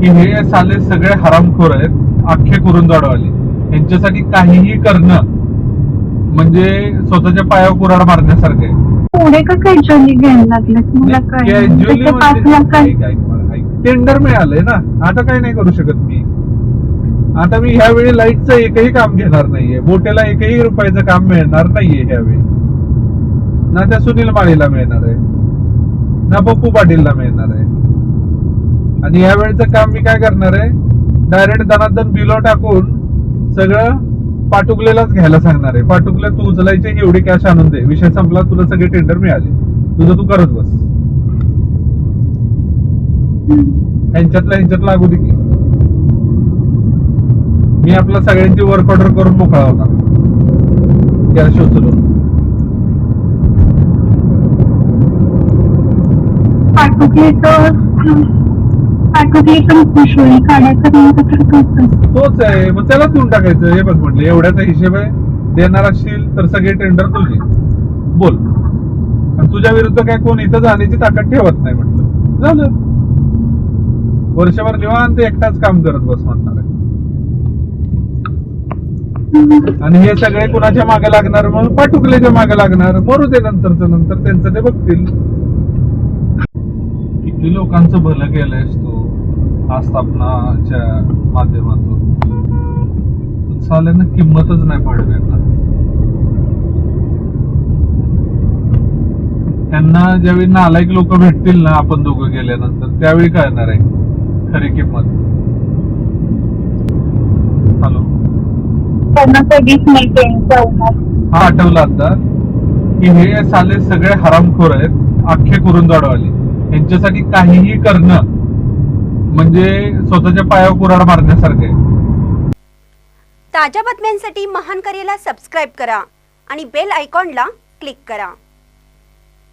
की हे साले सगळे हरामखोर आहेत अख्खे कुरुंदवाडवाले. यांच्यासाठी काहीही करणं म्हणजे स्वतःच्या पायावर कुराड मारण्यासारखं आहे. पुढे का घ्यायला लागलेत? मला काय Casually त्याचे पाच म्हणजे- लाख. टेंडर मिळालंय ना. आता काही नाही करू शकत मी. आता मी ह्यावेळी लाईटचं एकही काम घेणार नाहीये. बोटेला एकही रुपयाचं काम मिळणार नाहीये ह्यावेळी. ना त्या सुनील माळीला मिळणार आहे. ना पप्पू पाटीलला मिळणार आहे. आणि या वेळेचं काम मी काय करणार आहे? डायरेक्ट दनादन बिलो टाकून सगळं पाटुकलेलाच घ्यायला सांगणार आहे. पाटुकले तू उचलायचे एवढी कॅश आणून दे. विषय संपला तुला सगळे टेंडर मिळाले. तुझं तू करत बस. ह्यांच्यातला ह्यांच्यात लागू दे की. मी आपला सगळ्यांची वर्क ऑर्डर करून मोकळा होता. कॅश उचलून. पाठवले पाठवली पण खुश होईल काढायचं नंतर तर तोच आहे. मग त्याला देऊन टाकायचं. हे बघ म्हटलं एवढ्याचा हिशेब आहे. देणार असशील तर सगळे टेंडर तुझे. बोल. आणि तुझ्या विरुद्ध काय कोण इथं जाण्याची ताकद ठेवत नाही म्हटलं. झालं. वर्षभर निवांत एकटाच काम करत बस म्हणणार आहे. आणि हे सगळे कुणाच्या मागे लागणार? मग पाटुकल्याच्या मागे लागणार. मरू दे नंतरच नंतर त्यांचं ते बघतील. किती लोकांचं भलं केलंयस तू. आस्थापनाच्या माध्यमातून. साल्यानं किंमतच नाही यांना त्यांना ज्यावेळी नालायक लोक भेटतील ना आपण दोघं गेल्यानंतर त्यावेळी कळणार आहे. खरी किंमत. हॅलो. हा आठवला आता की हे साले सगळे हरामखोर आहेत अख्खे कुरुंदवाडवाले. यांच्यासाठी काहीही करणं म्हणजे स्वतःच्या पायावर कुराड मारण्यासारखं आहे. ताज्या बातम्यांसाठी महान करेला सबस्क्राईब करा आणि बेल आयकॉनला क्लिक करा.